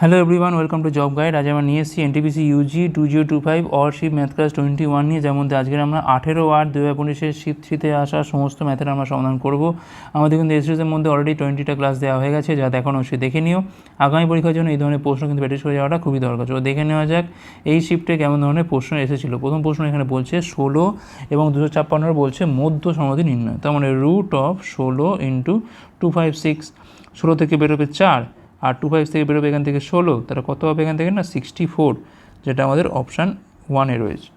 Hello everyone welcome to job guide আজ আমরা নিয়ে এসেছি NTPC UG two zero two five অরশিপ math class twenty one নিয়ে যেমন আজকের আমরা আঠেরো আট দু হাজার পঁচিশের শীত শীতে আসা সমস্ত ম্যাথের আমরা সমাধান করব। আমাদের কিন্তু এসিসের মধ্যে অলরেডি টোয়েন্টিটা ক্লাস দেওয়া হয়ে গেছে, যা এখন অবশ্যই দেখে নিও। আগামী পরীক্ষার জন্য এই ধরনের প্রশ্ন কিন্তু প্র্যাকটিস করে যাওয়াটা খুবই দরকার। তো দেখে নেওয়া যাক, এই শিফটে কেমন ধরনের প্রশ্ন এসেছিল? প্রথম প্রশ্ন এখানে বলছে ষোলো এবং দুশো ছাপ্পান্নর বলছে মধ্য সমাধি নির্ণয়। তার মানে রুট অফ ষোলো ইন্টু টু ফাইভ সিক্স ষোলো থেকে বেরোবে চার। আর টু ফাইভ থেকে বেরোবে এখান থেকে ষোলো, তাহলে কত হবে এখান থেকে না? সিক্সটি ফোর যেটা আমাদের অপশান ওয়ানে রয়েছে।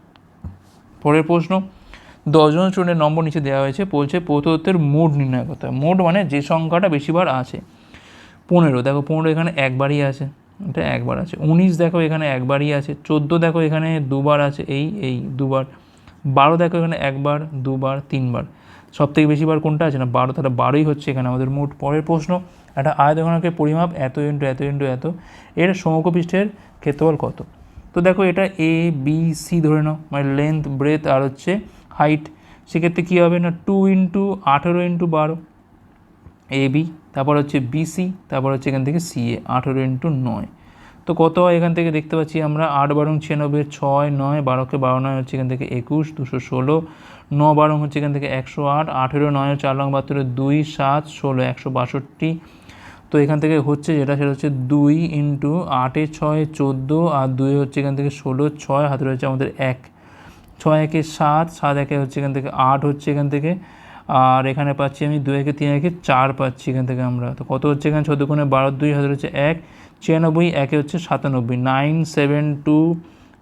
পরের প্রশ্ন, দশজন স্টুডেন্টের নম্বর নিচে দেওয়া হয়েছে, বলছে প্রদত্তের মোড নির্ণয় করতে হবে। মোড মানে যে সংখ্যাটা বেশিবার আছে, পনেরো, দেখো পনেরো এখানে একবারই আছে, এটা একবার আছে। উনিশ দেখো এখানে একবারই আছে, চোদ্দ দেখো এখানে দুবার আছে, এই এই, দুবার। বারো দেখো এখানে একবার, দুবার, তিনবার। সব থেকে বেশিবার কোনটা আছে না? বারো, তাহলে বারোই হচ্ছে এখানে আমাদের মোট পরের প্রশ্ন। একটা আয়তঘনকের পরিমাপ, এত ইন্টু এত ইন্টু এত, এর সমকপৃষ্ঠের ক্ষেত্রফল কত? তো দেখো এটা এ বি সি ধরে নাও মানে লেন্থ ব্রেথ আর হচ্ছে হাইট সেক্ষেত্রে কী হবে না? টু ইন্টু আঠেরো ইন্টু বারো এ বি তারপর হচ্ছে বিসি তারপর হচ্ছে এখান থেকে সি এ আঠেরো ইন্টু নয়। তো কত হয়? এখান থেকে দেখতে পাচ্ছি আমরা আট বারং ছিয়ানব্বই, ছয়, নয়, বারোকে বারো নয় হচ্ছে এখান থেকে একুশ, দুশো ষোলো ন বারং হচ্ছে এখান থেকে একশো আট, আঠেরো, নয়, চার রং বাহাত্তরে দুই, সাত, ষোলো, একশো বাষট্টি। তো এখান থেকে হচ্ছে যেটা, সেটা হচ্ছে দুই ইন্টু আটে ছয়, চোদ্দ, আর দুই হচ্ছে এখান থেকে ষোলো, ছয়, হাতে রয়েছে আমাদের এক। ছয় একে সাত সাত একে হচ্ছে এখান থেকে আট হচ্ছে এখান থেকে। আর এখানে পাচ্ছি আমি দুই একে তিন একে চার পাচ্ছি এখান থেকে আমরা। তো কত হচ্ছে এখানে? চোদ্দ কোণে বারো, দুই হাজার হচ্ছে এক। ছিয়ানব্বই, একে হচ্ছে সাতানব্বই। Nine, seven, two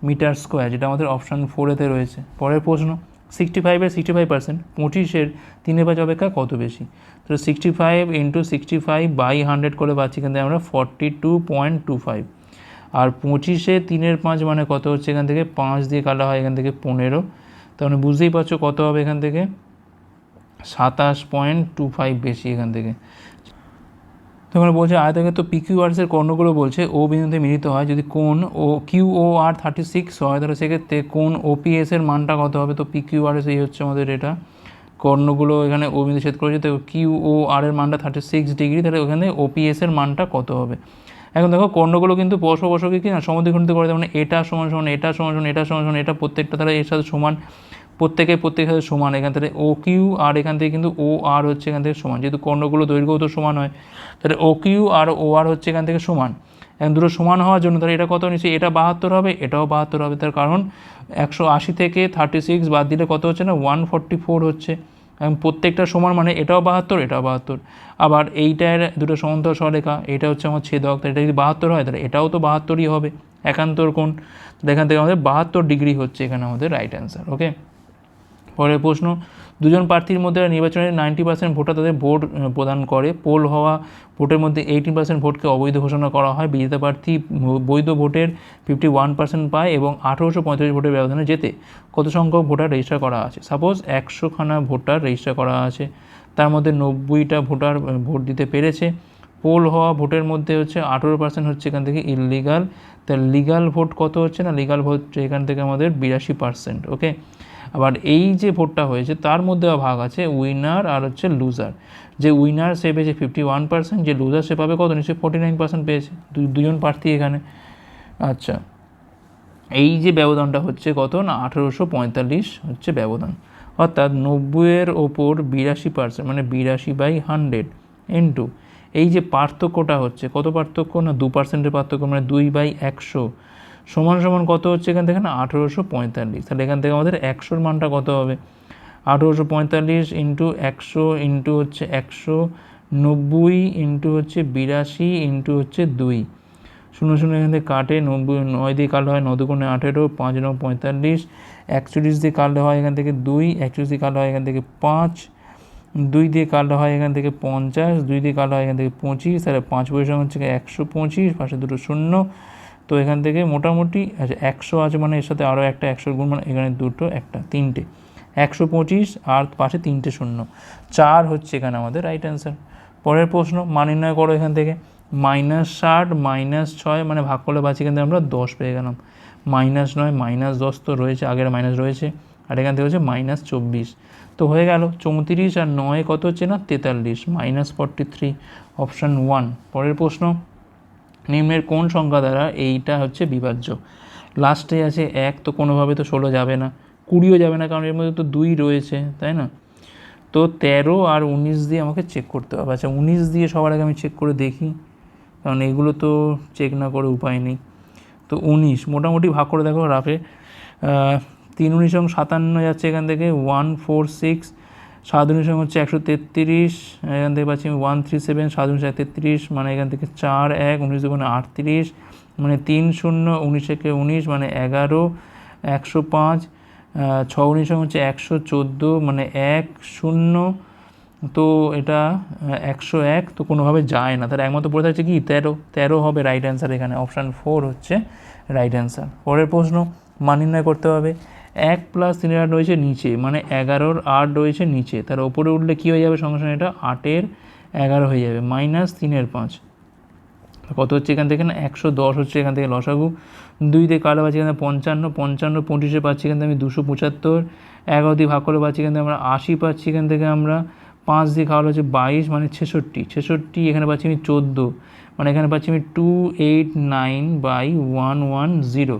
metre square, যেটা আমাদের অপশান ফোরেতে রয়েছে। পরের প্রশ্ন। সিক্সটি ফাইভের সিক্সটি ফাইভ পার্সেন্ট পঁচিশের তিনের পাঁচ অপেক্ষা কত বেশি? তো sixty five into sixty five by hundred করে পাচ্ছি এখান থেকে আমরা forty two point two five আর পঁচিশে তিনের পাঁচ মানে কত হচ্ছে এখান থেকে? পাঁচ দিয়ে কাটা হয় এখান থেকে পনেরো। তাহলে বুঝতেই পারছ কত হবে এখান থেকে? সাতাশ পয়েন্ট টু ফাইভ বেশি এখান থেকে। তখন বলছে, আয়তক্ষেত্র পিকিউআরসের কর্ণগুলো বলছে ও বিন্দুতে মিলিত হয়। যদি কোন O Q O R thirty six হয়, তাহলে সেক্ষেত্রে কোন ওপিএস এর মানটা কত হবে? তো পিকিউআরএস এই হচ্ছে আমাদের এটা। কর্ণগুলো এখানে ও বিন্দু ছেদ করেছে, তো কিউ ও আর এর মানটা থার্টি সিক্স ডিগ্রি তাহলে ওখানে ওপিএস এর মানটা কত হবে? এখন দেখো, কর্ণগুলো কিন্তু পরস্পর পরস্পরকে কি না সমদ্বিখণ্ডিত করে দেয় মানে এটা সমান সমান, এটা সমান সমান, এটা সমান সমান, এটা প্রত্যেকটা, তাহলে এর সাথে সমান প্রত্যেকে প্রত্যেকের সমান এখান থেকে ও কিউ আর এখান থেকে কিন্তু ও আর হচ্ছে এখান থেকে সমান। যেহেতু কর্ণগুলো দৈর্ঘ্যও তো সমান হয়, তাহলে ও কিউ আর ও আর হচ্ছে এখান থেকে সমান। এখন দুটো সমান হওয়ার জন্য তাহলে এটা কত নিচ্ছে? এটা বাহাত্তর হবে, এটাও বাহাত্তর হবে। তার কারণ একশো আশি থেকে থার্টি সিক্স বাদ দিলে কত হচ্ছে না? ওয়ান ফর্টি ফোর হচ্ছে। এবং প্রত্যেকটা সমান মানে এটাও বাহাত্তর এটাও বাহাত্তর। আবার এইটার দুটো সমান্তর সরেখা এটা হচ্ছে আমার ছেদক, তাহলে এটা যদি বাহাত্তর হয়, তাহলে এটাও তো বাহাত্তরই হবে। একান্তর কোণ এখান থেকে আমাদের বাহাত্তর ডিগ্রি হচ্ছে এখানে আমাদের রাইট অ্যান্সার ওকে পরের প্রশ্ন, দুজন প্রার্থীর মধ্যে নির্বাচনের নাইনটি পার্সেন্ট ভোটার তাদের ভোট প্রদান করে। পোল হওয়া ভোটের মধ্যে এইটিন পার্সেন্ট ভোটকে অবৈধ ঘোষণা করা হয়। বিজেতা প্রার্থী বৈধ ভোটের ফিফটি ওয়ান পার্সেন্ট পায় এবং আঠেরোশো পঁয়তাল্লিশ ভোটের ব্যবধানে যেতে কত সংখ্যক ভোটার রেজিস্টার করা আছে? সাপোজ একশোখানা ভোটার রেজিস্টার করা আছে, তার মধ্যে নব্বইটা ভোটার ভোট দিতে পেরেছে। পোল হওয়া ভোটের মধ্যে হচ্ছে আঠেরো পার্সেন্ট হচ্ছে এখান থেকে ইললিগাল তা লিগাল ভোট কত হচ্ছে না? লিগাল ভোট হচ্ছে এখান থেকে আমাদের বিরাশি পার্সেন্ট ওকে আবার এই যে ভোটটা হয়েছে, তার মধ্যে ভাগ আছে উইনার আর হচ্ছে লুজার যে উইনার সে পেয়েছে ফিফটি ওয়ান পার্সেন্ট যে লুজার সে পাবে কত নিশ্চয়ই? ফোর্টি নাইন পার্সেন্ট পেয়েছে দুজন প্রার্থী এখানে। আচ্ছা এই যে ব্যবধানটা হচ্ছে কত না? আঠেরোশো পঁয়তাল্লিশ হচ্ছে ব্যবধান। অর্থাৎ নব্বইয়ের ওপর বিরাশি পার্সেন্ট মানে বিরাশি বাই হান্ড্রেড ইন্টু এই যে পার্থক্যটা হচ্ছে, কত পার্থক্য? না, দু পার্সেন্টের পার্থক্য মানে দুই বাই একশো। সমান সমান কত হচ্ছে এখান থেকে না? আঠেরোশো পঁয়তাল্লিশ। তাহলে এখান থেকে আমাদের একশোর মানটা কত হবে? আঠেরোশো পঁয়তাল্লিশ ইন্টু একশো ইন্টু হচ্ছে একশো, নব্বই ইন্টু হচ্ছে বিরাশি ইন্টু হচ্ছে দুই। শূন্য শূন্য এখান থেকে কাটে, নব্বই নয় দিয়ে কাটলে হয় নদুগুণে আঠেরো, পাঁচ নয় পঁয়তাল্লিশ। একচল্লিশ দিয়ে কাটলে হয় এখান থেকে দুই, একচল্লিশ দিয়ে কাটলে হয় এখান থেকে পাঁচ। দুই দিয়ে কাটলে হয় এখান থেকে পঞ্চাশ, দুই দিয়ে কাটলে হয় এখান থেকে পঁচিশ। তাহলে পাঁচ পয়সা হচ্ছে একশো পঁচিশ, পাশে দুটো শূন্য। তো এখান থেকে মোটামুটি আচ্ছা একশো আছে মানে এর সাথে আরও একটা একশো গুণ মানে এখানে দুটো, একটা, তিনটে। একশো পঁচিশ আর পাশে তিনটে শূন্য। চার হচ্ছে এখানে আমাদের রাইট অ্যান্সার পরের প্রশ্ন, মান নির্ণয় করো এখান থেকে। মাইনাস ষাট, মাইনাস ছয় মানে ভাগ করলে পাচ্ছি এখান থেকে আমরা দশ পেয়ে গেলাম। মাইনাস নয়, মাইনাস দশ তো রয়েছে, আগের মাইনাস রয়েছে। আর এখান থেকে হচ্ছে মাইনাস চব্বিশ। তো হয়ে গেল, চৌত্রিশ আর নয় কত হচ্ছে না তেতাল্লিশ, minus forty three option one পরের প্রশ্ন নিম্নের কোন সংখ্যা দ্বারা এইটা হচ্ছে বিভাজ্য? লাস্টে আছে এক, তো কোনোভাবে তো ষোলো যাবে না। কুড়িও যাবে না, কারণ এর মধ্যে তো দুই রয়েছে, তাই না? তো তেরো আর উনিশ দিয়ে আমাকে চেক করতে হবে। আচ্ছা উনিশ দিয়ে সবার আগে আমি চেক করে দেখি, কারণ এগুলো তো চেক না করে উপায় নেই। তো উনিশ, মোটামুটি ভাগ করে দেখো রাফে। তিন উনিশ এবং সাতান্ন যাচ্ছে এখান থেকে ওয়ান ফোর সিক্স সাত উনিশ হচ্ছে একশো তেত্রিশ, এখান থেকে পাচ্ছি আমি ওয়ান থ্রি সেভেন সাত উনিশ তেত্রিশ মানে এখান থেকে চার এক, উনিশ দুগুণে আটত্রিশ মানে তিন শূন্য, উনিশ একে উনিশ মানে এগারো, একশো পাঁচ ছ উনিশ হচ্ছে একশো চোদ্দ মানে এক শূন্য, তো এটা একশো এক, তো কোনোভাবে যায় না। তার একমাত্র পড়ে থাকছে কি? তেরো তেরো হবে রাইট অ্যান্সার এখানে অপশান ফোর হচ্ছে রাইট অ্যান্সার পরের প্রশ্ন, মান নির্ণয় করতে হবে। এক প্লাস তিনের আট রয়েছে নিচে মানে এগারোর আট রয়েছে নিচে। তার ওপরে উঠলে কী হয়ে যাবে? সঙ্গে সঙ্গে এটা আটের এগারো হয়ে যাবে মাইনাস তিনের পাঁচ। কত হচ্ছে এখান থেকে? না, একশো দশ হচ্ছে এখান থেকে লসাগু। দুই দিয়ে কালো পাচ্ছি এখানে পঞ্চান্ন পঞ্চান্ন পঁচিশে পাচ্ছি এখান থেকে আমি দুশো পঁচাত্তর। এগারো দিয়ে ভাগ করে পাচ্ছি এখান থেকে আমরা আশি পাচ্ছি, এখান থেকে আমরা পাঁচ দিয়ে খাওয়া হচ্ছে বাইশ মানে ছেষট্টি। ছেষট্টি, এখানে পাচ্ছি আমি চোদ্দ। মানে এখানে পাচ্ছি আমি two eight nine by one one zero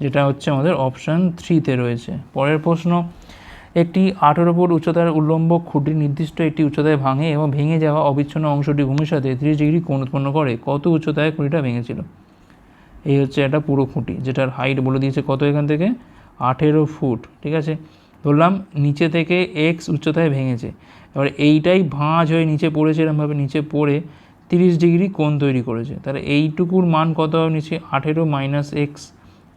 যেটা হচ্ছে আমাদের অপশান থ্রিতে রয়েছে। পরের প্রশ্ন, একটি আঠেরো ফুট উচ্চতার উল্লম্ব খুঁটি নির্দিষ্ট একটি উচ্চতায় ভাঙে এবং ভেঙে যাওয়া অবিচ্ছিন্ন অংশটি ভূমির সাথে তিরিশ ডিগ্রি কোণ উৎপন্ন করে। কত উচ্চতায় খুঁটিটা ভেঙেছিল? এই হচ্ছে একটা পুরো খুঁটি, যেটার হাইট বলে দিয়েছে কত এখান থেকে? আঠেরো ফুট, ঠিক আছে? ধরলাম নিচে থেকে এক্স উচ্চতায় ভেঙেছে। এবার এইটাই ভাঁজ হয়ে নিচে পড়েছে এরকমভাবে নিচে পড়ে তিরিশ ডিগ্রি কোণ তৈরি করেছে। তাহলে এইটুকুর মান কত হবে নিচে? আঠেরো মাইনাস এক্স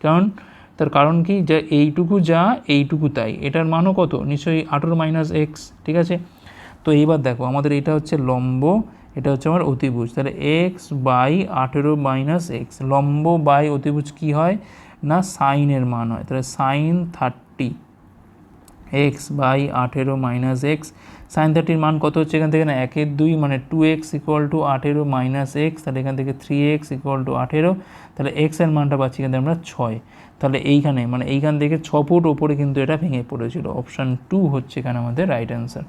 কারণ তার কারণ কি? যা এইটুকু যা, এইটুকু তাই। এটার মানও কত? নিশ্চয়ই আঠেরো মাইনাস এক্স ঠিক আছে? তো এইবার দেখো, আমাদের এটা হচ্ছে লম্ব, এটা হচ্ছে আমার অতিভুজ। তাহলে এক্স বাই আঠেরো মাইনাস এক্স লম্ব বাই অতিভুজ কী হয়? না সাইনের মান হয়। তাহলে সাইন থার্টি এক্স বাই আঠেরো মাইনাস এক্স সাইন থার্টির মান কত হচ্ছে এখান থেকে? না, একের দুই মানে টু এক্স ইকুয়াল টু আঠেরো মাইনাস এক্স তাহলে এখান থেকে থ্রি এক্স ইকুয়াল টু আঠেরো, তাহলে এক্সের মানটা পাচ্ছি এখান থেকে আমরা ছয়। তাহলে এইখানে মানে এইখান থেকে ছ ফুট ওপরে কিন্তু এটা ভেঙে পড়েছিল। অপশান টু হচ্ছে এখানে আমাদের রাইট অ্যান্সার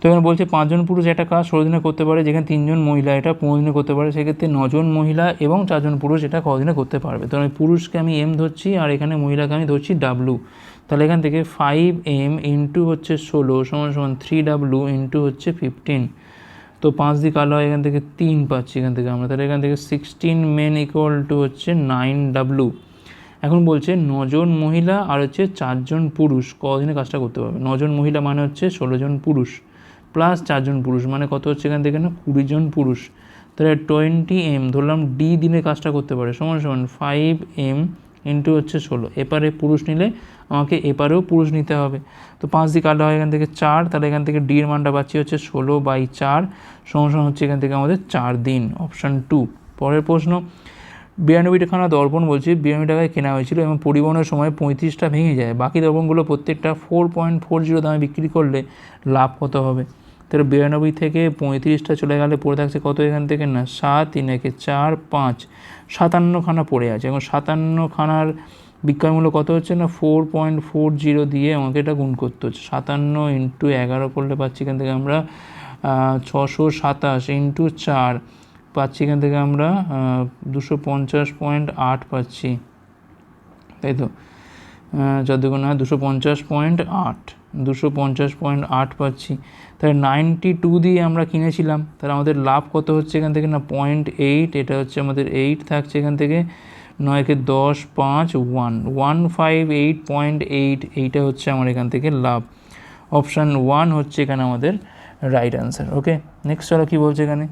তো এখানে বলছে পাঁচজন পুরুষ একটা কাজ ষোলো করতে পারে, যেখানে তিনজন মহিলা, এটা পনেরো দিনে করতে পারে, সেক্ষেত্রে নজন মহিলা এবং চারজন পুরুষ এটা কদিনে করতে পারবে। তো আমি পুরুষকে আমি এম ধরছি আর এখানে মহিলাকে আমি ধরছি ডাব্লু তাহলে এখান থেকে ফাইভ এম ইন্টু হচ্ছে ষোলো, সমান সমান থ্রি ডাব্লু ইন্টু হচ্ছে ফিফটিন তো পাঁচ দিক আলো হয় এখান থেকে তিন পাচ্ছি এখান থেকে আমরা। তাহলে এখান থেকে সিক্সটিন মেন ইকুয়াল টু হচ্ছে নাইন ডাব্লু এখন বলছে নজন মহিলা আর হচ্ছে চারজন পুরুষ, কদিনে কাজটা করতে পারবে? নজন মহিলা মানে হচ্ছে ষোলো জন পুরুষ প্লাস চারজন পুরুষ মানে কত হচ্ছে এখান থেকে না? কুড়ি জন পুরুষ। তাহলে টোয়েন্টি এম ধরলাম ডি দিনে কাজটা করতে পারে, সমান সমান ফাইভ এম ইন্টু হচ্ছে ষোলো। এপারে পুরুষ নিলে আমাকে এপারেও পুরুষ নিতে হবে। তো পাঁচ দিকে আলাদা হয় এখান থেকে চার, তাহলে এখান থেকে ডির মানটা পাচ্ছি হচ্ছে ষোলো বাই চার সমান হচ্ছে এখান থেকে আমাদের চার দিন অপশান টু পরের প্রশ্ন, বিরানব্বইটা খানা দর্পণ বলছি বিরানব্বই টাকায় কেনা হয়েছিল এবং পরিবহনের সময় পঁয়ত্রিশটা ভেঙে যায়। বাকি দর্পণগুলো প্রত্যেকটা ফোর পয়েন্ট ফোর জিরো দামে বিক্রি করলে লাভ কত হবে? তাহলে বিরানব্বই থেকে পঁয়ত্রিশটা চলে গেলে পড়ে থাকছে কত এখান থেকে? না, সাত, তিন, একে চার, পাঁচ। সাতান্নখানা পড়ে আছে এবং সাতান্নখানার বিক্রয়মূল্য কত হচ্ছে না? ফোর পয়েন্ট ফোর জিরো দিয়ে আমাকে এটা গুণ করতে হচ্ছে। সাতান্ন ইন্টু এগারো করলে পাচ্ছি এখান থেকে আমরা ছশো সাতাশ ইন্টু চার পাচ্ছি এখান থেকে আমরা দুশো পঞ্চাশ পয়েন্ট আট পাচ্ছি। তাই তো? চার দুগুণ দুশো পঞ্চাশ পয়েন্ট আট, দুশো পঞ্চাশ পয়েন্ট আট পাচ্ছি। তাহলে নাইনটি টু দিয়ে আমরা কিনেছিলাম, তাহলে আমাদের লাভ কত হচ্ছে এখান থেকে না? পয়েন্ট এইট এটা হচ্ছে আমাদের এইট থাকছে এখান থেকে। নয়কে দশ, পাঁচ, one. One, five, eight point eight, এইটা হচ্ছে আমার এখান থেকে লাভ। অপশান ওয়ান হচ্ছে এখানে আমাদের রাইট অ্যান্সার, ওকে? নেক্সট চলো কী বলছে এখানে?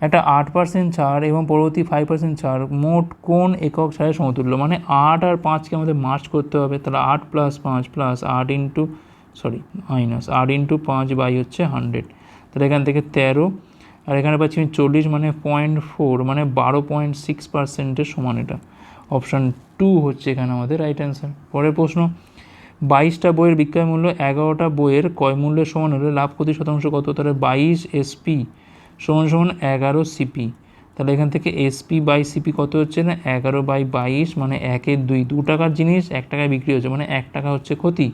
একটা আট পার্সেন্ট ছাড় এবং পরবর্তী ফাইভ পার্সেন্ট ছাড় মোট কোন একক ছাড়ের সমতুল্য? মানে আট আর পাঁচকে আমাদের মার্চ করতে হবে, তাহলে আট প্লাস পাঁচ প্লাস আট ইন্টু, সরি, মাইনাস আট ইন্টু পাঁচ বাই হচ্ছে হান্ড্রেড। তাহলে এখান থেকে তেরো আর এখানে পাচ্ছি আমি চল্লিশ মানে পয়েন্ট ফোর মানে বারো পয়েন্ট সিক্স পার্সেন্টের সমান এটা। অপশান টু হচ্ছে এখানে আমাদের রাইট অ্যান্সার পরের প্রশ্ন, বাইশটা বইয়ের বিক্রয় মূল্য এগারোটা বইয়ের কয় মূল্যের সমান হলে লাভ ক্ষতি শতাংশ কত? তাহলে বাইশ এসপি সমান সমান এগারো সিপি তাহলে এখান থেকে এসপি বাই সিপি কত হচ্ছে না? এগারো বাই বাইশ মানে একের দুই। দু টাকার জিনিস এক টাকায় বিক্রি হচ্ছে মানে এক টাকা হচ্ছে ক্ষতি।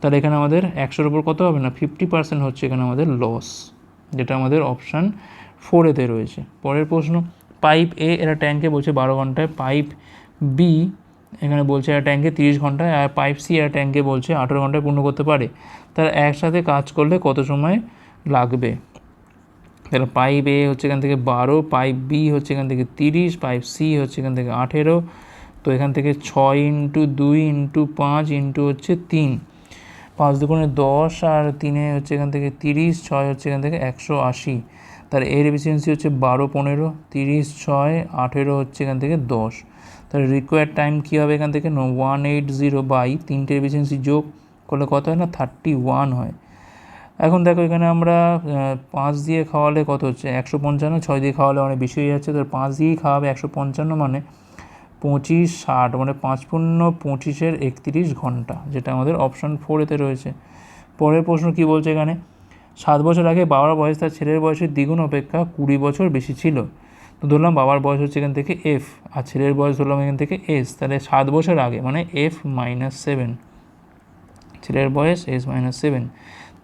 তাহলে এখানে আমাদের একশোর ওপর কত হবে না? ফিফটি পার্সেন্ট হচ্ছে এখানে আমাদের লস যেটা আমাদের অপশান ফোরেতে রয়েছে। পরের প্রশ্ন পাইপ এ এরা ট্যাঙ্কে বলছে বারো ঘন্টায় পাইপ বি এখানে বলছে এরা ট্যাঙ্কে তিরিশ ঘন্টায়, আর পাইপ সি এরা ট্যাঙ্কে বলছে আঠেরো ঘন্টায় পূর্ণ করতে পারে। তারা একসাথে কাজ করলে কত সময় লাগবে? তাহলে পাইপ এ হচ্ছে এখান থেকে বারো পাইপ বি হচ্ছে এখান থেকে তিরিশ পাইপ সি হচ্ছে এখান থেকে আঠেরো। তো এখান থেকে ছয় ইন্টু দুই ইন্টু পাঁচ ইন্টু হচ্ছে তিন। পাঁচ দুগুণে দশ আর তিনে হচ্ছে এখান থেকে তিরিশ, ছয় হচ্ছে এখান থেকে একশো আশি। তার এর এফিসিয়েন্সি হচ্ছে বারো, পনেরো, তিরিশ, ছয়, আঠেরো হচ্ছে এখান থেকে দশ। তার রিকোয়ার টাইম কী হবে এখান থেকে? ওয়ান এইট জিরো বাই তিনটে এফিসিয়েন্সি যোগ করলে কত হয় না? থার্টি ওয়ান হয়। এখন দেখো এখানে আমরা পাঁচ দিয়ে খাওয়ালে কত হচ্ছে? একশো পঞ্চান্ন, ছয় দিয়ে খাওয়ালে অনেক বেশি হয়ে যাচ্ছে। তো পাঁচ দিয়েই খাওয়াবে একশো পঞ্চান্ন মানে পঁচিশ ষাট মানে পাঁচ পূর্ণ পঁচিশের একত্রিশ ঘণ্টা, যেটা আমাদের অপশান ফোরেতে রয়েছে। পরের প্রশ্ন কি বলছে এখানে? সাত বছর আগে বাবার বয়স তার ছেলের বয়সের দ্বিগুণ অপেক্ষা কুড়ি বছর বেশি ছিল। তো ধরলাম বাবার বয়স হচ্ছে এখান থেকে এফ আর ছেলের বয়স ধরলাম এখান থেকে এস তাহলে সাত বছর আগে মানে এফ মাইনাস সেভেন ছেলের বয়স এস মাইনাস সেভেন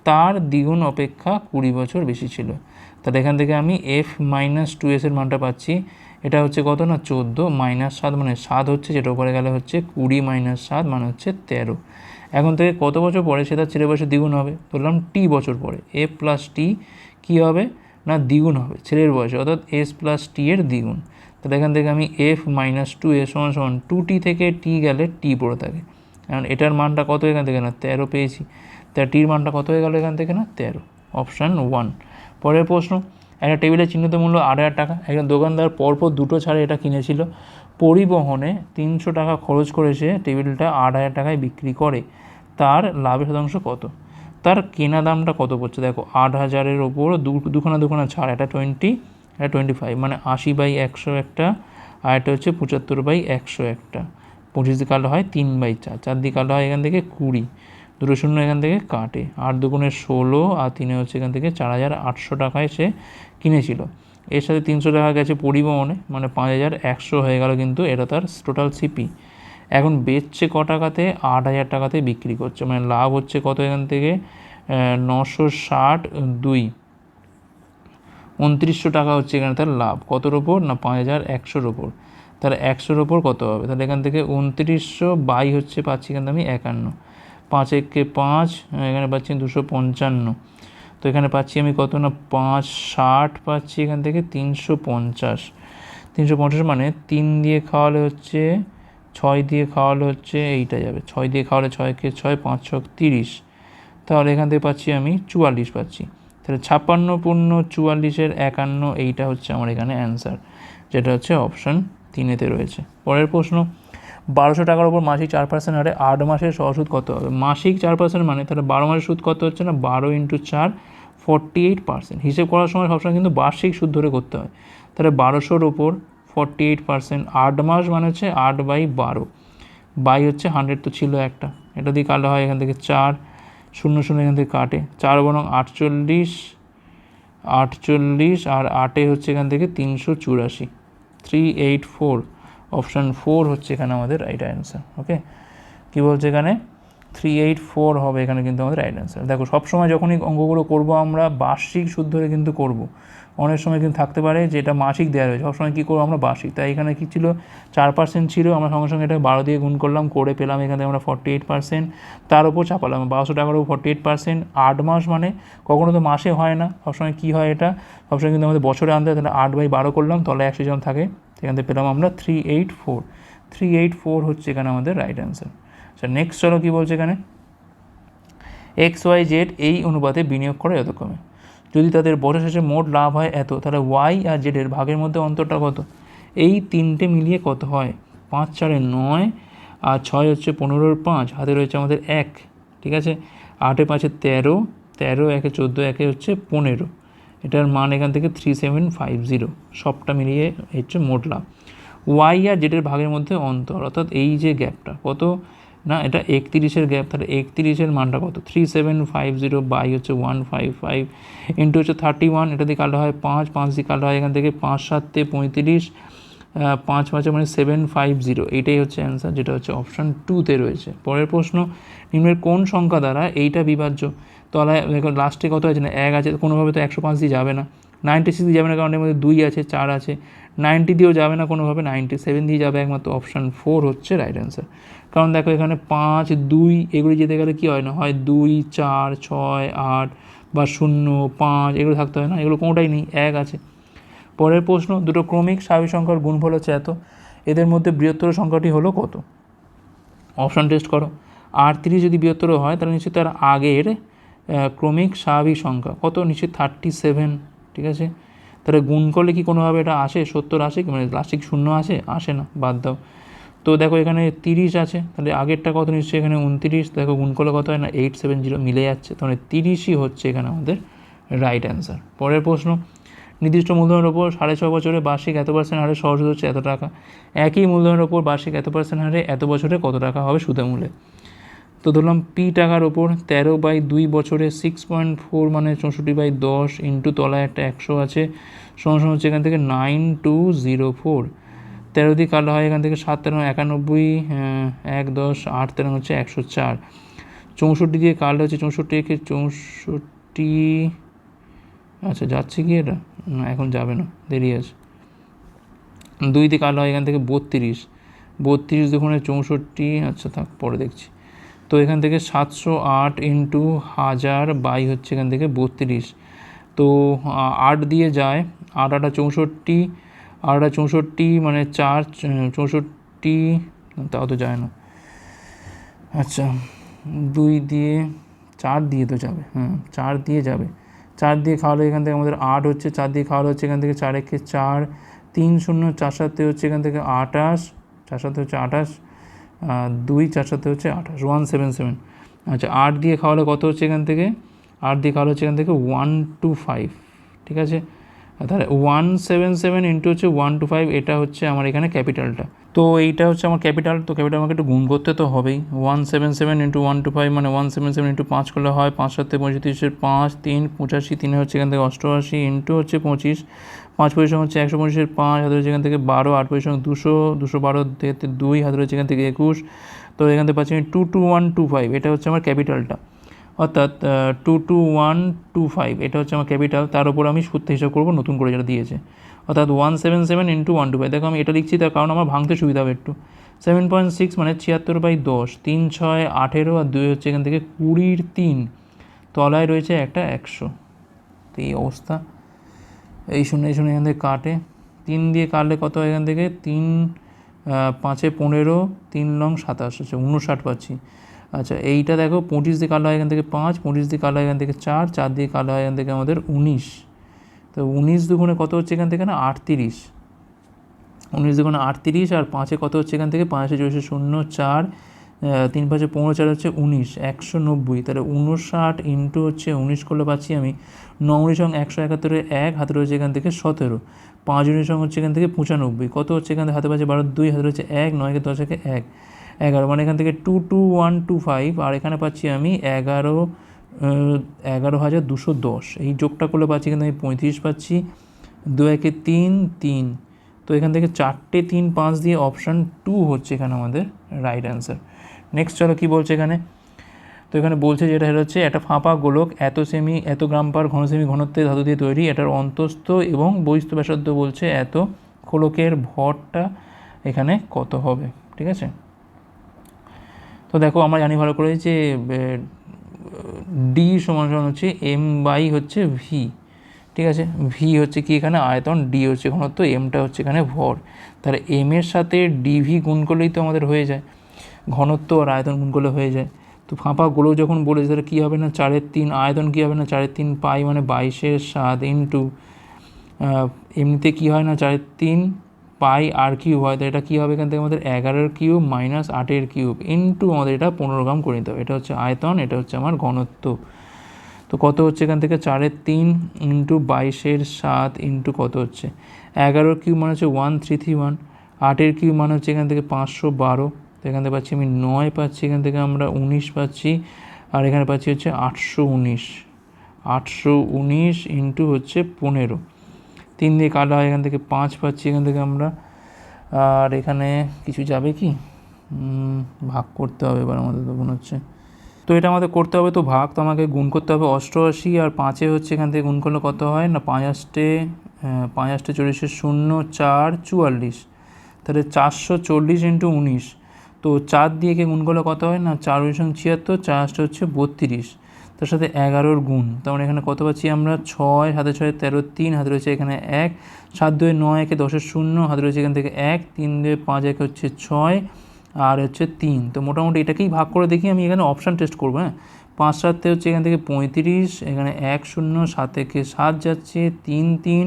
তার দ্বিগুণ অপেক্ষা কুড়ি বছর বেশি ছিল। তাহলে এখান থেকে আমি এফ মাইনাস টু এসের মানটা পাচ্ছি। এটা হচ্ছে কত না? চোদ্দ মাইনাস সাত মানে সাত হচ্ছে, যেটা উপরে গেলে হচ্ছে কুড়ি মাইনাস সাত মানে হচ্ছে তেরো। এখন থেকে কত বছর পরে সেটা ছেলে বয়সে দ্বিগুণ হবে? ধরলাম টি বছর পরে। এফ প্লাস টি কী হবে? না, দ্বিগুণ হবে। ছেলের বয়সে, অর্থাৎ এস প্লাস টি এর দ্বিগুণ। তাহলে এখান থেকে আমি এফ মাইনাস টু এ সমান সমান টু টি থেকে টি গেলে টি পড়ে থাকে। কারণ এটার মানটা কত এখান থেকে না? তেরো পেয়েছি। তা টির মানটা কত হয়ে গেল এখান থেকে না? তেরো। অপশান ওয়ান পরের প্রশ্ন। একটা টেবিলের চিহ্নিত মূল্য আট হাজার টাকা। একজন দোকানদার পরপর দুটো ছাড়ে এটা কিনেছিল। পরিবহনে তিনশো টাকা খরচ করে সে টেবিলটা আট হাজার টাকায় বিক্রি করে। তার লাভের শতাংশ কত? তার কেনা দামটা কত পড়ছে? দেখো, আট হাজারের ওপর দুখানা দুখানা ছাড়, এটা টোয়েন্টি এটা টোয়েন্টি ফাইভ মানে আশি বাই একশো একটা, আর এটা হচ্ছে পঁচাত্তর বাই একশো একটা। পঁচিশ দিয়ে কালো হয় তিন বাই চার চার দিয়ে কালো হয় এখান থেকে কুড়ি। দুটো শূন্য এখান থেকে কাটে। আট দুগুণে ষোলো আর তিনে হচ্ছে এখান থেকে চার হাজার আটশো টাকায় সে কিনেছিল। এর সাথে তিনশো টাকা গেছে পরিবহনে মানে পাঁচ হাজার একশো হয়ে গেল কিন্তু এটা তার টোটাল সিপি এখন বেচছে ক টাকাতে? আট হাজার টাকাতে বিক্রি করছে। মানে লাভ হচ্ছে কত এখান থেকে? নশো ষাট দুই। উনত্রিশশো টাকা হচ্ছে এখানে তার লাভ। কতর ওপর? না, পাঁচ হাজার একশোর ওপর। তাহলে একশোর ওপর কত হবে? তাহলে এখান থেকে উনত্রিশশো বাই হচ্ছে পাচ্ছি থেকে আমি একান্ন। পাঁচ একে পাঁচ, এখানে পাচ্ছি দুশো পঞ্চান্ন। তো এখানে পাচ্ছি আমি কত না? পাঁচ ষাট পাচ্ছি এখান থেকে তিনশো পঞ্চাশ। তিনশো পঞ্চাশ মানে তিন দিয়ে খাওয়ালে হচ্ছে, ছয় দিয়ে খাওয়ালে হচ্ছে এইটা যাবে। ছয় দিয়ে খাওয়ালে ছয়কে ছয়, পাঁচ ছক তিরিশ। তাহলে এখান থেকে পাচ্ছি আমি চুয়াল্লিশ পাচ্ছি। তাহলে ছাপ্পান্ন পূর্ণ চুয়াল্লিশের একান্ন, এইটা হচ্ছে আমার এখানে অ্যান্সার, যেটা হচ্ছে অপশান তিনেতে রয়েছে। পরের প্রশ্ন বারোশো টাকার উপর মাসিক চার পার্সেন্ট হারে আট মাসের সহসুদ কত হবে? মাসিক চার পার্সেন্ট মানে তাহলে বারো মাসের সুদ কত হচ্ছে না? বারো ইন্টু চার ফর্টি এইট পার্সেন্ট হিসেব করার সময় সবসময় কিন্তু বার্ষিক সুদ ধরে করতে হয়। তাহলে বারোশোর ওপর ফর্টি এইট পার্সেন্ট আট মাস মানে হচ্ছে আট বাই বারো। বাই হচ্ছে হান্ড্রেড তো ছিল একটা। এটা দিয়ে কাটা হয় এখান থেকে চার, শূন্য শূন্য এখান থেকে কাটে। চার বরং আটচল্লিশ আটচল্লিশ আর আটে হচ্ছে এখান থেকে তিনশো চুরাশি। Three eight four option four হচ্ছে এখানে আমাদের রাইট অ্যান্সার ওকে কী বলছে এখানে? থ্রি এইট ফোর হবে এখানে কিন্তু আমাদের রাইট অ্যান্সার দেখো, সবসময় যখনই অঙ্কগুলো করব আমরা বার্ষিক সুদ ধরে কিন্তু করব। অনেক সময় কিন্তু থাকতে পারে যে এটা মাসিক দেওয়া রয়েছে। সবসময় কী করব আমরা বার্ষিক? তাই এখানে কী ছিল? চার পার্সেন্ট ছিল, আমরা সঙ্গে সঙ্গে এটা বারো দিয়ে গুণ করলাম, করে পেলাম এখানে আমরা ফর্টি এইট পার্সেন্ট তার উপর চাপালাম, বারোশো টাকার উপর ফর্টি এইট পার্সেন্ট আট মাস মানে কখনো তো মাসে হয় না, সবসময় কী হয় এটা? সবসময় কিন্তু আমাদের বছরে আনতে হয়, তাহলে আট বাই বারো করলাম তলায় একশো জন থাকে। সেখান থেকে পেলাম আমরা three eight four three eight four হচ্ছে এখানে আমাদের রাইট অ্যান্সার আচ্ছা নেক্সট চলো কী বলছে এখানে? এক্স ওয়াই জেড এই অনুপাতে বিনিয়োগ করে কমে। যদি তাদের বছর শেষে মোট লাভ হয় এত, তাহলে ওয়াই আর জেডের ভাগের মধ্যে অন্তরটা কত? এই তিনটে মিলিয়ে কত হয়? পাঁচ চারে নয়, আর ছয় হচ্ছে পনেরোর পাঁচ, হাতে রয়েছে আমাদের এক, ঠিক আছে? আটে পাঁচে তেরো তেরো একে চোদ্দ একে হচ্ছে পনেরো। এটার মান এখান থেকে থ্রি সেভেন ফাইভ জিরো সবটা মিলিয়ে হচ্ছে মোট লাভ ওয়াই আর জেডের ভাগের মধ্যে অন্তর, অর্থাৎ এই যে গ্যাপটা কত? না, এটা একত্রিশের গ্যাপ, তাহলে একত্রিশের মানটা কত? Three seven five zero by হচ্ছে ওয়ান ফাইভ ফাইভ ইন্টু হচ্ছে থার্টি ওয়ান এটা দিয়ে কাটা হয় পাঁচ পাঁচ দিয়ে কাটা হয় এখান থেকে পাঁচ, সাতে পঁয়ত্রিশ পাঁচ পাঁচে মানে সেভেন ফাইভ জিরো এইটাই হচ্ছে অ্যান্সার যেটা হচ্ছে অপশান টুতে রয়েছে। পরের প্রশ্ন, নিম্নের কোন সংখ্যা দ্বারা এইটা বিভাজ্য? তলায় দেখো লাস্টে কত আছে না? এক আছে, কোনোভাবে তো একশো পাঁচ দিয়ে যাবে না। নাইনটি সিক্স দিয়ে যাবে না, কারণ এর মধ্যে দুই আছে, চার আছে। নাইনটি দিয়েও যাবে না কোনোভাবে নাইনটি সেভেন দিয়ে যাবে একমাত্র অপশান ফোর হচ্ছে রাইট অ্যান্সার কারণ দেখো, এখানে পাঁচ, দুই, এগুলি যেতে গেলে কী হয় না? হয় দুই, চার, ছয়, আট বা শূন্য, পাঁচ, এগুলো থাকতে হয় না, এগুলো কোনোটাই নেই, এক আছে। পরের প্রশ্ন, দুটো ক্রমিক স্বাভাবিক সংখ্যার গুণফল হচ্ছে এত। এদের মধ্যে বৃহত্তর সংখ্যাটি হলো কত? অপশান টেস্ট করো। আটত্রিশ যদি বৃহত্তর হয়, তাহলে নিশ্চয়ই তার আগের ক্রমিক স্বাভাবিক সংখ্যা। কত? নিশ্চয়ই থার্টি সেভেন ঠিক আছে? তাহলে গুণ করলে কি কোনোভাবে এটা আসে? সত্তর আসে মানে লাস্টিক শূন্য আসে? আসে না, বাদ দাও। তো দেখো এখানে তিরিশ আছে, তাহলে আগেরটা কত নিশ্চয়ই? এখানে উনতিরিশ, দেখো গুণ করলে কত হয় না? এইট সেভেন জিরো মিলে যাচ্ছে। তাহলে তিরিশই হচ্ছে এখানে আমাদের রাইট অ্যান্সার পরের প্রশ্ন, নির্দিষ্ট মূলধনের ওপর সাড়ে ছ বছরে বার্ষিক এত পার্সেন্ট হারে সহজ হচ্ছে এত টাকা। একই মূলধনের ওপর বার্ষিক এত পার্সেন্ট হারে এত বছরে কত টাকা হবে সুদে মূলে তো ধরলাম পি টাকার ওপর তেরো বাই দুই বছরে সিক্স পয়েন্ট ফোর মানে চৌষট্টি বাই দশ ইন্টু তলায় একটা একশো আছে। সমান হচ্ছে এখান থেকে নাইন টু জিরো ফোর তেরো দিয়ে কালো হয় এখান থেকে সাত তেরো একানব্বই এক দশ, আট তেরো হচ্ছে একশো চার। চৌষট্টি দিয়ে কালো হচ্ছে চৌষট্টি একে চৌষট্টি আচ্ছা যাচ্ছে কি এটা? না, এখন যাবে না, দেরি আছে। দুই দিয়ে কালো হয় এখান থেকে বত্রিশ। বত্রিশ দুগুণে চৌষট্টি আচ্ছা থাক, পরে দেখছি। তো এখান থেকে সাতশো আট ইন্টু হাজার বাই হচ্ছে এখান থেকে বত্রিশ। তো আট দিয়ে যায় আট আটা চৌষট্টি আট আটা চৌষট্টি মানে চার চৌষট্টি তাও তো যায় না। আচ্ছা দুই দিয়ে চার দিয়ে তো যাবে হ্যাঁ চার দিয়ে যাবে। চার দিয়ে খাওয়ালে এখান থেকে আমাদের আট হচ্ছে চার দিয়ে খাওয়ালে হচ্ছে এখান থেকে চার একে চার তিন শূন্য চার সাথে হচ্ছে এখান থেকে আঠাশ চার সাথে হচ্ছে আহ, দুই চার সাথে হচ্ছে আঠাশ ওয়ান সেভেন সেভেন আচ্ছা আট দিয়ে খাওয়ালে কত হচ্ছে এখান থেকে? আট দিয়ে খাওয়ালে হচ্ছে এখান থেকে ওয়ান টু ফাইভ ঠিক আছে? তাহলে ওয়ান সেভেন সেভেন ইন্টু হচ্ছে ওয়ান টু ফাইভ এটা হচ্ছে আমার এখানে ক্যাপিটালটা। তো এইটা হচ্ছে আমার ক্যাপিটাল, তো ক্যাপিটাল আমাকে একটু গুণ করতে তো হবেই। One seven seven into one two five মানে ওয়ান সেভেন সেভেন ইন্টু পাঁচ করলে হয়, পাঁচ সাথে পঁয়ত্রিশের পাঁচ, তিন, পঁচাশি, তিনে হচ্ছে এখান থেকে অষ্টআশি ইন্টু হচ্ছে পঁচিশ। পাঁচ পয়সা হচ্ছে একশো পঁচিশের পাঁচ, হাতে হচ্ছে এখান থেকে বারো, আট পয়সা দুশো দুশো বারো থেকে দুই, হাতে হচ্ছে এখান থেকে একুশ। তো এখান থেকে পাচ্ছি আমি two two one two five এটা হচ্ছে আমার ক্যাপিটালটা। অর্থাৎ two two one two five এটা হচ্ছে আমার ক্যাপিটাল। তার উপর আমি সূত্র হিসাব করব, নতুন করে যেটা দিয়েছে। অর্থাৎ one seven seven into one two five দেখো আমি এটা লিখছি, তার কারণ আমার ভাঙতে সুবিধা হবে একটু। সেভেন পয়েন্ট সিক্স মানে ছিয়াত্তর বাই দশ, তিন ছয় আঠেরো আর দুই হচ্ছে এখান থেকে কুড়ির তিন। তলায় রয়েছে একটা একশো। তো এই অবস্থা। এই শূন্য এই শূন্য এখান থেকে কাটে। তিন দিয়ে কাটলে কত হয় এখান থেকে? তিন পাঁচে পনেরো, তিন লং সাতাশ। আচ্ছা উনষাট পাচ্ছি। আচ্ছা এইটা দেখো, পঁচিশ দিয়ে কালো হয় এখান থেকে পাঁচ, পঁচিশ দিয়ে কালো হয় এখান থেকে চার চার দিয়ে কালো হয় এখান থেকে আমাদের উনিশ। তো উনিশ দুগুণে কত হচ্ছে এখান থেকে না? আটত্রিশ। উনিশ দুগুণে আটত্রিশ আর পাঁচে কত হচ্ছে এখান থেকে? পাঁচে চৌষট্টি, শূন্য, চার তিন পাঁচে পনেরো চার হচ্ছে উনিশ, একশো নব্বই। তাহলে উনষাট ইন্টু হচ্ছে উনিশ করলে পাচ্ছি আমি ন উনিশ সঙ্গে একশো একাত্তরে এক হাতে রয়েছে এখান থেকে সতেরো। পাঁচ উনিশ সঙ্গে হচ্ছে এখান থেকে পঁচানব্বই। কত হচ্ছে এখান থেকে? হাতে পাচ্ছে বারো দুই হাতে রয়েছে এক নয়কে দশ একে এক। এগারো মানে এখান থেকে two two one two five আর এখানে পাচ্ছি আমি এগারো এগারো হাজার দুশো দশ। এই যোগটা করলে পাচ্ছি এখানে আমি পঁয়ত্রিশ পাচ্ছি, দু একে তিন তিন। তো এখান থেকে চারটে তিন, পাঁচ দিয়ে অপশান টু হচ্ছে এখানে আমাদের রাইট অ্যান্সার নেক্সট চলো কী বলছে এখানে? তো এখানে বলছে যেটা সেটা হচ্ছে, একটা ফাঁপা গোলক এত সেমি, এত গ্রাম পার ঘন সেমি ঘনত্বের ধাতু দিয়ে তৈরি। এটার অন্তস্থ এবং বহিস্থ ব্যাসার্ধ বলছে এত খোলকের ভরটা এখানে কত হবে? ঠিক আছে? তো দেখো, আমরা জানি ভালো করে যে ডি সমান সমান হচ্ছে এম বাই হচ্ছে ভি ঠিক আছে? ভি হচ্ছে কি এখানে? আয়তন ডি হচ্ছে ঘনত্ব এমটা হচ্ছে এখানে ভর। তাহলে এম এর সাথে ডিভি গুণ করলেই তো আমাদের হয়ে যায়। ঘনত্ব আর আয়তন গুণ করলে হয়ে যায়। তো ফাঁপা গোলক যখন বলেছে তাহলে কী হবে না? চারের তিন আয়তন কী হবে না? চারের তিন পাই মানে বাইশের সাত ইন্টু এমনিতে কী হয় না? চারের তিন পাই আর কিউব হয় তো এটা কী হবে এখান থেকে? আমাদের এগারোর কিউব মাইনাস আটের কিউব ইন্টু আমাদের এটা পনেরো গ্রাম করে নিতে হবে। এটা হচ্ছে আয়তন, এটা হচ্ছে আমার ঘনত্ব। তো কত হচ্ছে এখান থেকে? চারের তিন ইন্টু বাইশের সাত ইন্টু কত হচ্ছে? এগারোর কিউব মানে হচ্ছে ওয়ান থ্রি থ্রি ওয়ান আটের কিউব মানে হচ্ছে এখান থেকে পাঁচশো বারো। তো এখান থেকে পাচ্ছি আমি নয় পাচ্ছি এখান থেকে আমরা উনিশ পাচ্ছি আর এখানে পাচ্ছি হচ্ছে আটশো উনিশ। আটশো উনিশ ইন্টু হচ্ছে পনেরো। তিন দিয়ে কাটা হয় এখান থেকে পাঁচ পাচ্ছি এখান থেকে আমরা আর এখানে কিছু যাবে কি? ভাগ করতে হবে এবার আমাদের তো মনে হচ্ছে। তো এটা আমাদের করতে হবে তো ভাগ তো আমাকে গুণ করতে হবে অষ্টআশি আর পাঁচে হচ্ছে এখান থেকে গুণ করলে কত হয়? না পাঁচ আষ্টে আহ, পাঁচ আষ্টে চল্লিশে শূন্য চার চুয়াল্লিশ। তাহলে চারশো চল্লিশ ইন্টু উনিশ। তো চার দিয়ে কে গুণ করলে কত হয় না? চার উনিশ ছিয়াত্তর, চার আষ্টে হচ্ছে বত্রিশ। তার সাথে এগারোর গুণ, তার মানে এখানে কত পাচ্ছি আমরা? ছয়, হাতে ছয় তেরো তিন, হাতে রয়েছে এখানে এক। সাত দুয়ে নয় একে দশের শূন্য, হাতে রয়েছে এখান থেকে এক। তিন দুয়ে পাঁচ একে হচ্ছে ছয়, আর হচ্ছে তিন। তো মোটামুটি এটাকেই ভাগ করে দেখি, আমি এখানে অপশান টেস্ট করব হ্যাঁ? পাঁচ সাতে হচ্ছে এখান থেকে পঁয়ত্রিশ, এখানে এক শূন্য, সাত থেকে সাত যাচ্ছে, তিন তিন,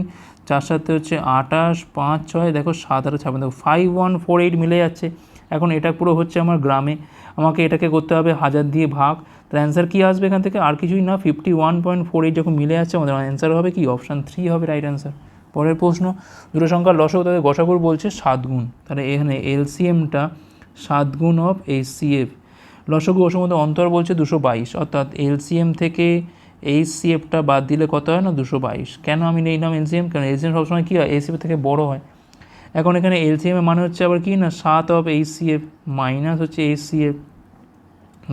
চার সাথে হচ্ছে আটাশ, পাঁচ ছয়, দেখো সাত আট ছাপ্পান্ন দেখো ফাইভ ওয়ান ফোর এইট মিলে যাচ্ছে। এখন এটা পুরো হচ্ছে আমার গ্রামে। আমাকে এটাকে করতে হবে হাজার দিয়ে ভাগ। তার অ্যান্সার কী আসবে এখান থেকে? আর কিছুই না fifty one point four eight যখন মিলে যাচ্ছে, আমাদের অ্যান্সার হবে কি? অপশান থ্রি হবে রাইট অ্যান্সার পরের প্রশ্ন, দুটো সংখ্যার লসক তাদের গসাগুর বলছে সাত গুণ। তাহলে এখানে এলসিএমটা সাত গুণ অফ এইচসিএফ লসগু ওষুধ মধ্যে অন্তর বলছে দুশো বাইশ। অর্থাৎ এলসিএম থেকে এইচ এইচসিএফটা বাদ দিলে কত হয় না? দুশো বাইশ। কেন আমি নিলাম এলসিএম কারণ এলসিএম সবসময় কী হয়? এইচসিএফ থেকে বড় হয়। এখন এখানে এলসিএম এর মানে হচ্ছে আবার কি না? সাত অফ এইচসিএফ মাইনাস হচ্ছে এইচসিএফ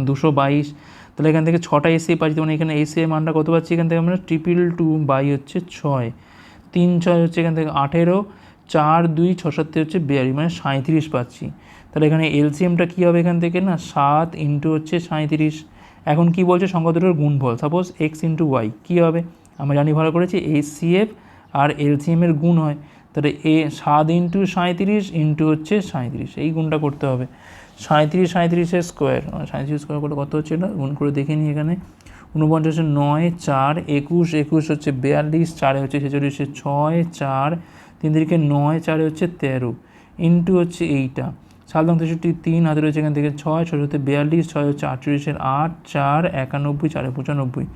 দুশো বাইশ। তাহলে এখান থেকে ছটা এসি পাচ্ছি মানে এখানে এসি এর মানটা কত পাচ্ছি? এখান থেকে আমরা ট্রিপল টু বাই হচ্ছে ছয়। তিন ছয় হচ্ছে এখান থেকে আঠেরো। চার দুই ছ সাতে হচ্ছে বিয়াল্লিশ মানে সাঁত্রিশ পাচ্ছি। তাহলে এখানে এলসিএমটা কী হবে এখান থেকে না? সাত ইন্টু হচ্ছে সাঁত্রিশ এখন কি বলছে? সংখ্যা দুটোর গুণফল। সাপোজ এক্স ইন্টু ওয়াই কী হবে? আমরা জানি ভালো করেছি এইচসিএফ আর এলসিএম এর গুণ হয়। তাহলে এ সাত ইন্টু সাঁত্রিশ ইন্টু হচ্ছে সাঁত্রিশ এই গুণটা করতে হবে। সাঁত্রিশ সাঁত্রিশের স্কোয়ার সাঁত্রিশ স্কোয়ার করলে কত হচ্ছে এটা? গুণ করে দেখে নিই এখানে। উনপঞ্চাশে নয়, চার, একুশ একুশ হচ্ছে বিয়াল্লিশ, চারে হচ্ছে ছেচল্লিশে, ছয়, চার, তিন দিকে নয়, চারে হচ্ছে তেরো, ইন্টু হচ্ছে এইটা। সাত তেষট্টি, তিন, হাতে রয়েছে এখান থেকে ছয় ছয় হচ্ছে বিয়াল্লিশ, ছয় হচ্ছে আটচল্লিশের আট, চার, একানব্বই, চারে পঁচানব্বই।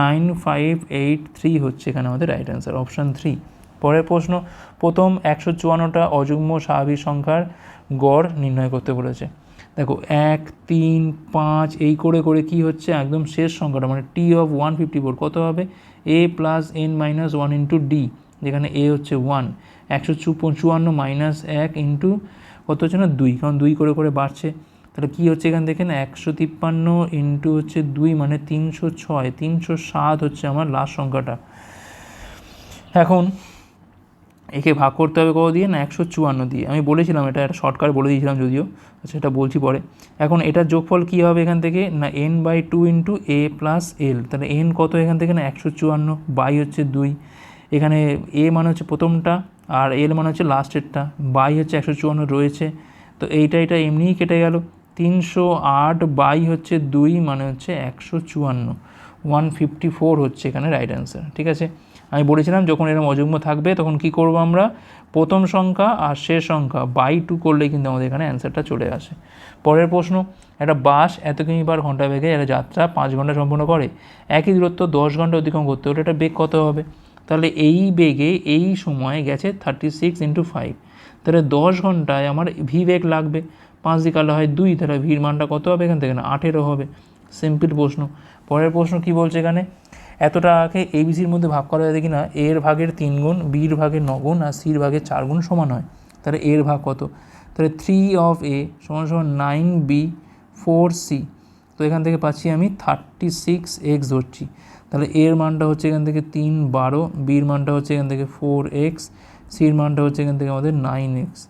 নাইন, ফাইভ, এইট, থ্রি হচ্ছে এখানে আমাদের রাইট অ্যান্সার অপশান থ্রি পরের প্রশ্ন, প্রথম একশো চুয়ান্নটা অযুগ্ম স্বাভাবিক সংখ্যার গড় নির্ণয় করতে বলেছে। দেখো, এক, তিন, পাঁচ, এই করে করে কি হচ্ছে? একদম শেষ সংখ্যাটা মানে T of one fifty four কত হবে? A plus N minus one into D যেখানে এ হচ্ছে ওয়ান একশো চুয়ান্ন মাইনাস এক ইন্টু কত হচ্ছে না? দুই, কারণ দুই করে করে বাড়ছে। তাহলে কী হচ্ছে এখান? থেকে না একশো তিপ্পান্ন ইন্টু হচ্ছে দুই মানে তিনশো ছয়, তিনশো সাত হচ্ছে আমার লাস্ট সংখ্যাটা। এখন একে ভাগ করতে হবে কত দিয়ে? না, একশো চুয়ান্ন দিয়ে। আমি বলেছিলাম এটা, একটা শর্টকাট বলে দিয়েছিলাম যদিও আচ্ছা এটা বলছি পরে। এখন এটার যোগফল কী হবে এখান থেকে? না N by two into A plus L তাহলে এন কত এখান থেকে? না, একশো চুয়ান্ন বাই হচ্ছে দুই। এখানে এ মানে হচ্ছে প্রথমটা, আর এল মানে হচ্ছে লাস্টেরটা বাই হচ্ছে একশো চুয়ান্ন রয়েছে। তো এইটা, এটা এমনিই কেটে গেল। তিনশো আট বাই হচ্ছে দুই মানে হচ্ছে একশো চুয়ান্ন। ওয়ান ফিফটি ফোর হচ্ছে এখানে রাইট অ্যান্সার ঠিক আছে? আমি বলেছিলাম যখন এরকম অযুগ্ম থাকবে, তখন কি করব আমরা? প্রথম সংখ্যা আর শেষ সংখ্যা বাই টু করলে কিন্তু আমাদের এখানে অ্যান্সারটা চলে আসে। পরের প্রশ্ন, একটা বাস এত কিমি পার ঘণ্টা বেগে একটা যাত্রা পাঁচ ঘণ্টা সম্পন্ন করে? একই দূরত্ব দশ ঘণ্টা অতিক্রম করতে হলে এটা বেগ কত হবে? তাহলে এই বেগে এই সময় গেছে থার্টি সিক্স ইন্টু ফাইভ তাহলে দশ ঘন্টায় আমার ভি বেগ লাগবে। পাঁচ দিকে আলো হয় দুই, তাহলে ভির মানটা কত হবে এখান থেকে? না, আঠেরো হবে। সিম্পল প্রশ্ন। পরের প্রশ্ন কি বলছে এখানে? এতটাকে এবিসির মধ্যে ভাগ করা যায় কি না এর ভাগের তিন গুণ, বির ভাগের নগুণ আর সির ভাগের চার গুণ সমান হয়। তাহলে এর ভাগ কত? তাহলে থ্রি অফ এ সমান সমান নাইন বি ফোর সি তো এখান থেকে পাচ্ছি আমি থার্টি সিক্স এক্স ধরছি। তাহলে এর মানটা হচ্ছে এখান থেকে তিন বারো, বির মানটা হচ্ছে এখান থেকে ফোর এক্স সির মানটা হচ্ছে এখান থেকে আমাদের নাইন এক্স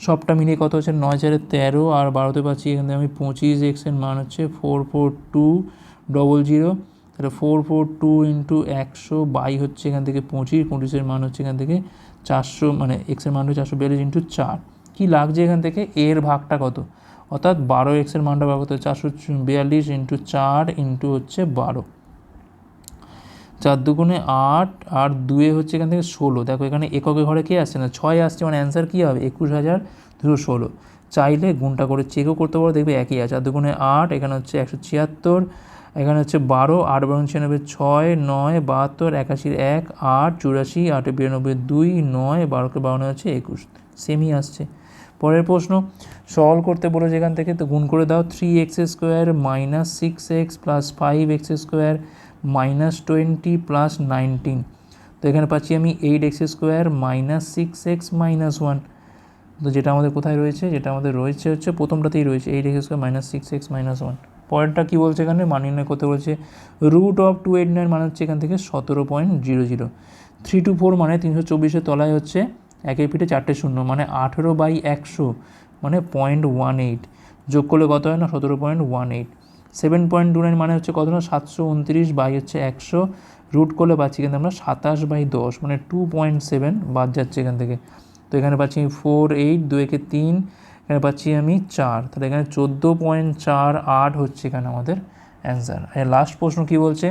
সবটা মিলিয়ে কত হচ্ছে? নয় চারে তেরো আর বারোতে পাচ্ছি এখান থেকে আমি পঁচিশ এক্সের মান হচ্ছে four four two double zero তাহলে ফোর ফোর টু ইন্টু একশো বাই হচ্ছে এখান থেকে পঁচিশ পঁচিশের মান হচ্ছে এখান থেকে চারশো মানে এক্সের মান হচ্ছে চারশো বিয়াল্লিশ ইন্টু চার। কী লাগছে এখান থেকে? এর ভাগটা কত? অর্থাৎ বারো এক্সের মানটা ভাগ করতে চারশো বিয়াল্লিশ ইন্টু চার ইন্টু হচ্ছে বারো। চার দুগুণে আট আর দুয়ে হচ্ছে এখান থেকে ষোলো। দেখো এখানে এককে ঘরে কে আসছে না? ছয় আসছে মানে অ্যান্সার কী হবে? একুশ হাজার দুশো ষোলো। চাইলে গুণটা করে চেকও করতে পারো, দেখবে একই আছে। আর দুগুণে আট, এখানে হচ্ছে একশো ছিয়াত্তর। এখানে হচ্ছে বারো, আট বারো ছিয়ানব্বই ছয়, নয়, বাহাত্তর একাশির এক, আট, চুরাশি, আটে, বিরানব্বই, দুই, নয়, বারোকে বারো হচ্ছে একুশ। সেমই আসছে। পরের প্রশ্ন সলভ করতে বলেছে যেখান থেকে, তো গুণ করে দাও three X square minus six X plus five X square minus twenty plus nineteen তো এখানে পাচ্ছি আমি eight X square minus six X minus one তো যেটা আমাদের কোথায় রয়েছে, যেটা আমাদের রয়েছে হচ্ছে, প্রথমটাতেই রয়েছে eight X square minus six X minus one পরেরটা কী বলছে এখানে? মান নির্ণয় করতে বলছে root of two eight nine মানে হচ্ছে এখান থেকে সতেরো point zero zero three two four মানে তিনশো চব্বিশের তলায় হচ্ছে একের পিঠে চারটে শূন্য মানে আঠেরো বাই একশো মানে পয়েন্ট ওয়ান এইট যোগ করলে কত হয় না? সতেরো point one eight seven point two nine মানে হচ্ছে কত না? সাতশো উনত্রিশ বাই হচ্ছে একশো। রুট করলে পাচ্ছি কিন্তু আমরা সাতাশ বাই দশ মানে টু পয়েন্ট সেভেন বাদ যাচ্ছে এখান থেকে। তো এখানে পাচ্ছি ফোর এইট দু একে তিন এখানে পাচ্ছি আমি চার। তাহলে এখানে চোদ্দ পয়েন্ট চার আট হচ্ছে এখানে আমাদের অ্যান্সার লাস্ট প্রশ্ন কী বলছে?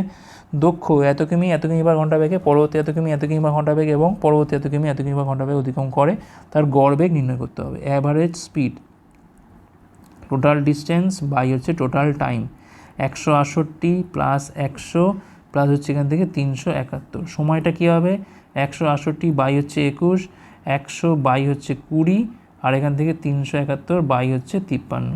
দক্ষ এত কিমি এত কিমি বার ঘণ্টা বেগে, পরবর্তী এত কিমি এত কিমি বার ঘণ্টা বেগ এবং পরবর্তী এত কিমি এত কিমি বার ঘণ্টা বেগ অতিক্রম করে তার গড় বেগ নির্ণয় করতে হবে। Average speed total distance by হচ্ছে টোটাল টাইম একশো আটষট্টি প্লাস একশো প্লাস হচ্ছে এখান থেকে তিনশো একাত্তর। সময়টা কী হবে? একশো আটষট্টি বাই হচ্ছে একুশ, একশো বাই হচ্ছে কুড়ি আর এখান থেকে তিনশো একাত্তর বাই হচ্ছে তিপ্পান্ন।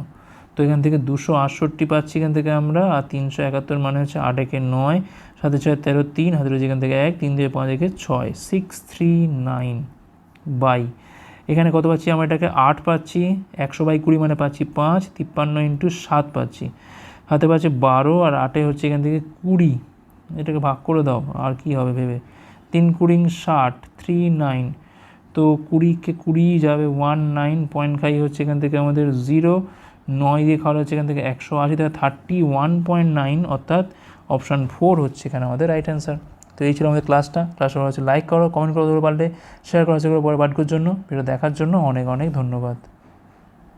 তো এখান থেকে দুশো আটষট্টি পাচ্ছি এখান থেকে আমরা, আর তিনশো একাত্তর মানে হচ্ছে আট একে নয়, সাথে ছয় তেরো তিন, হাতে রয়েছে এখান থেকে এক, তিন থেকে পাঁচ একে ছয় সিক্স থ্রি নাইন বাই। এখানে কত পাচ্ছি আমরা? এটাকে আট পাচ্ছি, একশো বাই কুড়ি মানে পাচ্ছি পাঁচ, তিপ্পান্ন ইন্টু সাত পাচ্ছি। হাতে পাচ্ছে বারো, আর আটে হচ্ছে এখান থেকে কুড়ি। এটাকে ভাগ করে দাও, আর কি হবে ভেবে। তিন কুড়ি ষাট থ্রি নাইন তো কুড়িকে কুড়ি যাবে ওয়ান নাইন পয়েন্ট খাই হচ্ছে এখান থেকে আমাদের জিরো নয় দিয়ে খাওয়া হচ্ছে এখান থেকে একশো আশি থেকে থার্টি ওয়ান পয়েন্ট নাইন অর্থাৎ অপশান ফোর হচ্ছে এখানে আমাদের রাইট অ্যান্সার তো এই ছিল আমাদের ক্লাসটা ক্লাসটা হচ্ছে লাইক করো কমেন্ট করো পারলে শেয়ার করা হচ্ছে পরে বাটকুর জন্য ভিডিও দেখার জন্য অনেক অনেক ধন্যবাদ।